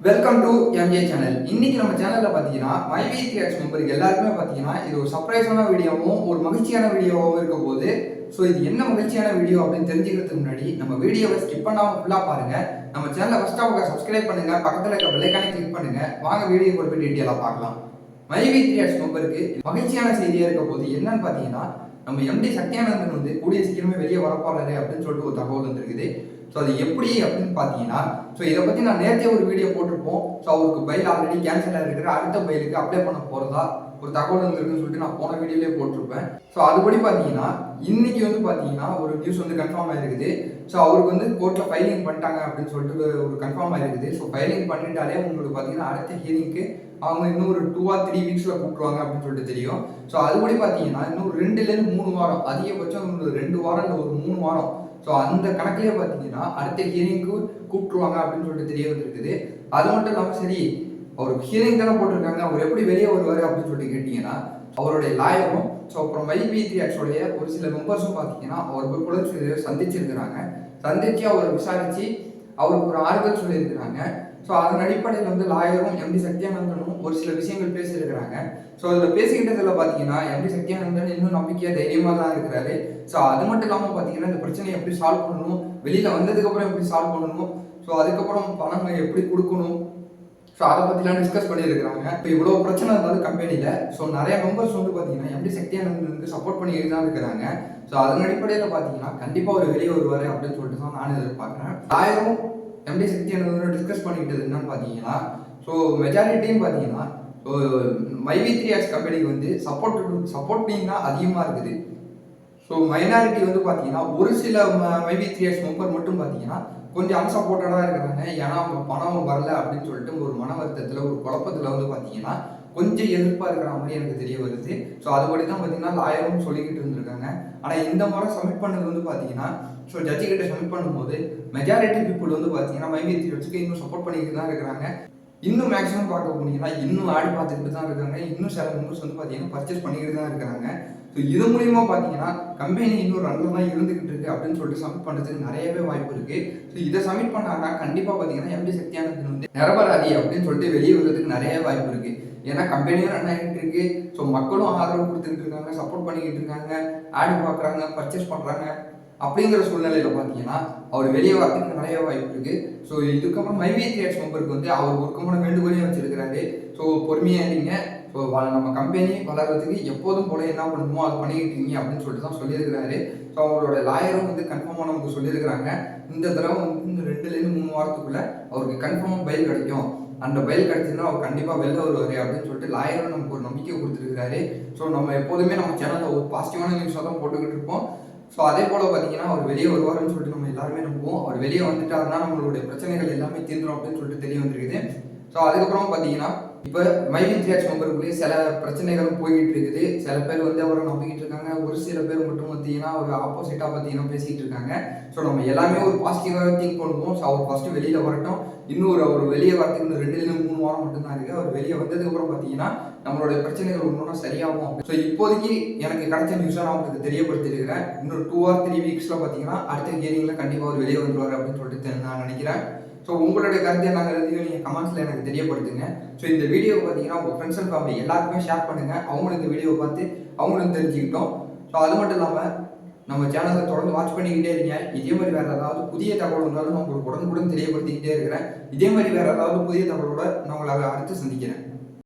Welcome to MJ channel இன்னைக்கு நம்ம சேனல்ல பாத்தீங்கன்னா மைவி கிரியேட்ஸ் மெம்பருக்கு எல்லாருக்குமே பாத்தீங்கன்னா இது ஒரு சர்ப்ரைஸான வீடியோவும் ஒரு மகிழ்ச்சியான வீடியோவும் இருக்க போது ஸோ இது என்ன மகிழ்ச்சியான வீடியோ அப்படின்னு தெரிஞ்சுக்கிறதுக்கு முன்னாடி நம்ம வீடியோவை ஸ்கிப் பண்ணாம ஃபுல்லா பாருங்க. நம்ம சேனலை ஃபர்ஸ்ட் ஆஃப் சப்ஸ்கிரைப் பண்ணுங்க பக்கத்துல இருக்க பெல்லைக்கானே கிளிக் பண்ணுங்க. வாங்க வீடியோ கொடுத்து டீட்டெயிலாக பார்க்கலாம். மைவி கிரியேட்ஸ் மெம்பருக்கு மகிழ்ச்சியான செய்தியாக இருக்க போது என்னன்னு பாத்தீங்கன்னா நம்ம எம்டி சத்யானந்தன் வந்து கூடிய சீக்கிரமே வெளியே வரப்பாளரு அப்படின்னு சொல்லிட்டு ஒரு தகவல் வந்துருக்குது. ஸோ அது எப்படி அப்படின்னு பார்த்தீங்கன்னா ஸோ இதை பற்றி நான் நேரத்தே ஒரு வீடியோ போட்டிருப்போம். ஸோ அவருக்கு பைல் ஆல்ரெடி கேன்சல் ஆகிருக்கிற அடுத்த பைலுக்கு அப்ளை பண்ண போகிறதா ஒரு தகவல் வந்திருக்குன்னு சொல்லிட்டு நான் போன வீடியோலேயே போட்டிருப்பேன். ஸோ அதுபடி பார்த்தீங்கன்னா இன்னைக்கு வந்து பார்த்தீங்கன்னா ஒரு நியூஸ் வந்து கன்ஃபார்ம் ஆயிருக்குது. ஸோ அவருக்கு வந்து கோர்ட்டில் ஃபைலிங் பண்ணிட்டாங்க அப்படின்னு சொல்லிட்டு ஒரு கன்ஃபார்ம் ஆயிருக்குது. ஸோ ஃபைலிங் பண்ணிட்டாலே உங்களுக்கு பார்த்தீங்கன்னா அடுத்த ஹியரிங்க்கு அவங்க இன்னும் ஒரு டூ ஆர் த்ரீ வீக்ஸில் கூப்பிடுவாங்க அப்படின்னு சொல்லிட்டு தெரியும். ஸோ அதுபடி பார்த்தீங்கன்னா இன்னும் ரெண்டுலேருந்து மூணு வாரம் அதிகபட்சம் ரெண்டு வாரம் இல்லை ஒரு மூணு வாரம் ஸோ அந்த கணக்குலேயே பார்த்தீங்கன்னா அடுத்த ஹியரிங்க்கு கூப்பிட்டுருவாங்க அப்படின்னு சொல்லிட்டு தெரிய வந்திருக்குது. அது மட்டும் இல்லாமல் சரி அவர் ஹியரிங் தானே போட்டிருக்காங்க. அவர் எப்படி வெளியே வருவார் அப்படின்னு சொல்லிட்டு கேட்டிங்கன்னா அவருடைய லாயரும் ஸோ அப்புறம் மைபி த்ரீ ஆக்ஸோடைய ஒரு சில மெம்பர்ஸும் பார்த்தீங்கன்னா அவர் போய் புலன் சந்திச்சிருக்கிறாங்க. சந்திச்சு அவரை விசாரித்து அவருக்கு ஒரு ஆறுதல் சொல்லியிருக்கிறாங்க. ஸோ அதன் அடிப்படையில் வந்து லாயரும் எம்டி சத்யானந்தனும் ஒரு சில விஷயங்கள் பேசியிருக்கிறாங்க. ஸோ அதில் பேசிக்கிட்டதில் பார்த்தீங்கன்னா எம்டி சத்யானந்தன் இன்னும் நம்பிக்கையாக தைரியமாக தான் இருக்கிறாரு. ஸோ அது மட்டும் இல்லாமல் பார்த்தீங்கன்னா இந்த பிரச்சனையை எப்படி சால்வ் பண்ணணும்? வெளியில் வந்ததுக்கப்புறம் எப்படி சால்வ் பண்ணணும்? ஸோ அதுக்கப்புறம் பணங்களை எப்படி கொடுக்கணும்? ஸோ அதை பற்றிலாம் டிஸ்கஸ் பண்ணியிருக்கிறாங்க. இப்போ இவ்வளோ பிரச்சனை இருந்தாலும் கம்பெனியில் ஸோ நிறைய மெம்பர்ஸ் வந்து பார்த்தீங்கன்னா எப்படி சக்தியானந்தனுக்கு சப்போர்ட் பண்ணிட்டு தான் இருக்கிறாங்க. ஸோ அதன் அடிப்படையில் பார்த்தீங்கன்னா கண்டிப்பாக ஒரு வெளியே வருவார் அப்படின்னு சொல்லிட்டு தான் நான் எதிர்பார்க்குறேன். ஆயிரம் எம்டி சக்தியானந்தனோட டிஸ்கஸ் பண்ணிக்கிட்டது என்னன்னு பார்த்தீங்கன்னா ஸோ மெஜாரிட்டியும் பார்த்தீங்கன்னா ஸோ மைவி த்ரீ ஆக்ஸ் கம்பெனிக்கு வந்து சப்போர்ட் சப்போர்ட்டிங் தான் அதிகமாக இருக்குது. ஸோ மைனாரிட்டி வந்து பார்த்தீங்கன்னா ஒரு சில மைவி த்ரீ இயர்ஸ் மெம்பர் மட்டும் பார்த்தீங்கன்னா கொஞ்சம் அன்சப்போர்ட்டடாக இருக்கிறாங்க. ஏன்னா அவங்க பணம் வரல அப்படின்னு சொல்லிட்டு ஒரு மன வருத்தத்தில் ஒரு குழப்பத்தில் வந்து பார்த்தீங்கன்னா கொஞ்சம் எதிர்ப்பாக இருக்கிற மாதிரி எனக்கு தெரிய வருது. ஸோ அதுபடி தான் பார்த்தீங்கன்னா லாயரும் சொல்லிக்கிட்டு இருந்திருக்காங்க. ஆனால் இந்த முறை சப்மிட் பண்ணது வந்து பார்த்தீங்கன்னா ஸோ ஜட்ஜி கிட்ட சப்மிட் பண்ணும்போது மெஜாரிட்டி பீப்புள் வந்து பார்த்தீங்கன்னா மைவி வச்சுக்கு இன்னும் சப்போர்ட் பண்ணிக்கிட்டு தான் இருக்கிறாங்க. இன்னும் மேக்ஸிமம் பார்க்க போனீங்கன்னா இன்னும் ஆடு பார்த்துக்கிட்டு தான் இருக்காங்க. இன்னும் சில மெம்பர்ஸ் வந்து பார்த்தீங்கன்னா பர்ச்சேஸ் பண்ணிக்கிட்டு தான் இருக்கிறாங்க. ஸோ இது மூலியமா பார்த்தீங்கன்னா கம்பெனி இன்னும் ரன்ல தான் இருந்துகிட்டு இருக்கு அப்படின்னு சொல்லிட்டு சப்மிட் பண்ணுறதுக்கு நிறையவே வாய்ப்பு இருக்கு. ஸோ இதை சப்மிட் பண்ணாங்கன்னா கண்டிப்பாக பார்த்தீங்கன்னா எம்பி சக்தியானது வந்து நிரபராதி அப்படின்னு சொல்லிட்டு வெளியே வர்றதுக்கு நிறைய வாய்ப்பு இருக்கு. ஏன்னா கம்பெனியும் ரன் ஆகிட்டு இருக்கு. ஸோ மக்களும் ஆதரவு கொடுத்துக்கிட்டு இருக்காங்க சப்போர்ட் பண்ணிக்கிட்டு இருக்காங்க ஆடு பார்க்குறாங்க பர்ச்சேஸ் பண்ணுறாங்க அப்படிங்கிற சூழ்நிலையில பார்த்தீங்கன்னா அவர் வெளியே வரதுக்கு நிறைய வாய்ப்பு இருக்கு. ஸோ இதுக்கப்புறம் மைவி தியேட்ஸ் மெம்பருக்கு வந்து அவர் ஒருக்கமான வேண்டுகோளையும் வச்சிருக்கிறாரு. ஸோ பொறுமையாக இருங்க. ஸோ நம்ம கம்பெனி வளர்கிறதுக்கு எப்போதும் போல என்ன பண்ணணுமோ அது பண்ணிக்கிட்டு இருக்கீங்க அப்படின்னு சொல்லிட்டு தான் சொல்லியிருக்கிறாரு. ஸோ அவங்களோட லாயரும் வந்து கன்ஃபார்மாக நமக்கு சொல்லியிருக்கிறாங்க. இந்த தடவை வந்து இந்த ரெண்டுலேருந்து மூணு வாரத்துக்குள்ளே அவருக்கு கன்ஃபார்மாக பயில் கிடைக்கும். அந்த பயில் கிடைச்சதுன்னா அவர் கண்டிப்பாக வெளில வருவார் அப்படின்னு சொல்லிட்டு லாயரும் நமக்கு ஒரு நம்பிக்கை கொடுத்துருக்காரு ஸோ நம்ம எப்போதுமே நம்ம சேனலில் ஒரு பாசிட்டிவான நியூஸாக தான் போட்டுக்கிட்டு இருப்போம். ஸோ அதே போல் பார்த்தீங்கன்னா அவர் வெளியே வருவார்னு சொல்லிட்டு நம்ம எல்லாருமே நம்புவோம். அவர் வெளியே வந்துட்டாருன்னா நம்மளுடைய பிரச்சனைகள் எல்லாமே தீர்ந்துடும் அப்படின்னு சொல்லிட்டு தெரிய வந்திருக்குது. ஸோ அதுக்கப்புறம் பார்த்தீங்கன்னா இப்போ மைவி த்ரியாக்ஸ் மெம்பருக்குள்ளேயே சில பிரச்சனைகளும் போய்கிட்டு இருக்குது. சில பேர் வந்து அவரை நம்பிக்கிட்டு இருக்காங்க. ஒரு சில பேர் மட்டும் பார்த்தீங்கன்னா ஒரு ஆப்போசிட்டாக பார்த்தீங்கன்னா பேசிக்கிட்டு இருக்காங்க. ஸோ நம்ம எல்லாமே ஒரு பாசிட்டிவாக திங்க் பண்ணுவோம். ஸோ அவர் ஃபஸ்ட்டு வெளியில் வரட்டும். இன்னும் ஒரு அவர் வெளியே வரதுக்கு இன்னும் ரெண்டுலேருந்து மூணு வாரம் மட்டும்தான் இருக்குது அவர் வெளியே வந்ததுக்கப்புறம் பார்த்தீங்கன்னா நம்மளுடைய பிரச்சனைகள் ஒன்றும் சரியாகும். ஸோ இப்போதைக்கு எனக்கு கிடைச்ச நியூஸாக நான் உங்களுக்கு தெரியப்படுத்திருக்கிறேன் இன்னும் டூ ஆர் த்ரீ வீக்ஸில் பார்த்தீங்கன்னா அடுத்த ஹியரிங்கில் கண்டிப்பாக அவர் வெளியே வந்துருவார் அப்படின்னு சொல்லிட்டு நான் நினைக்கிறேன். ஸோ உங்களுடைய கருத்தை நாங்கள் நீங்கள் கமெண்ட்ஸில் எனக்கு தெரியப்படுத்துங்க. ஸோ இந்த வீடியோ பார்த்தீங்கன்னா உங்கள் ஃப்ரெண்ட்ஸ் அண்ட் ஃபேமிலி எல்லாருக்குமே ஷேர் பண்ணுங்கள் அவங்களும் இந்த வீடியோவை பார்த்து அவங்களும் தெரிஞ்சுக்கிட்டோம். ஸோ அது மட்டும் இல்லாமல் நம்ம சேனலை தொடர்ந்து வாட்ச் பண்ணிக்கிட்டே இருங்க. இதே மாதிரி வேறு ஏதாவது புதிய தகவல் இருந்தாலும் நான் உங்களுக்கு உடனுக்குடன் தெரியப்படுத்திக்கிட்டே இருக்கிறேன். இதே மாதிரி வேறு ஏதாவது புதிய தகவலோட நான் உங்களை அடுத்து சந்திக்கிறேன்.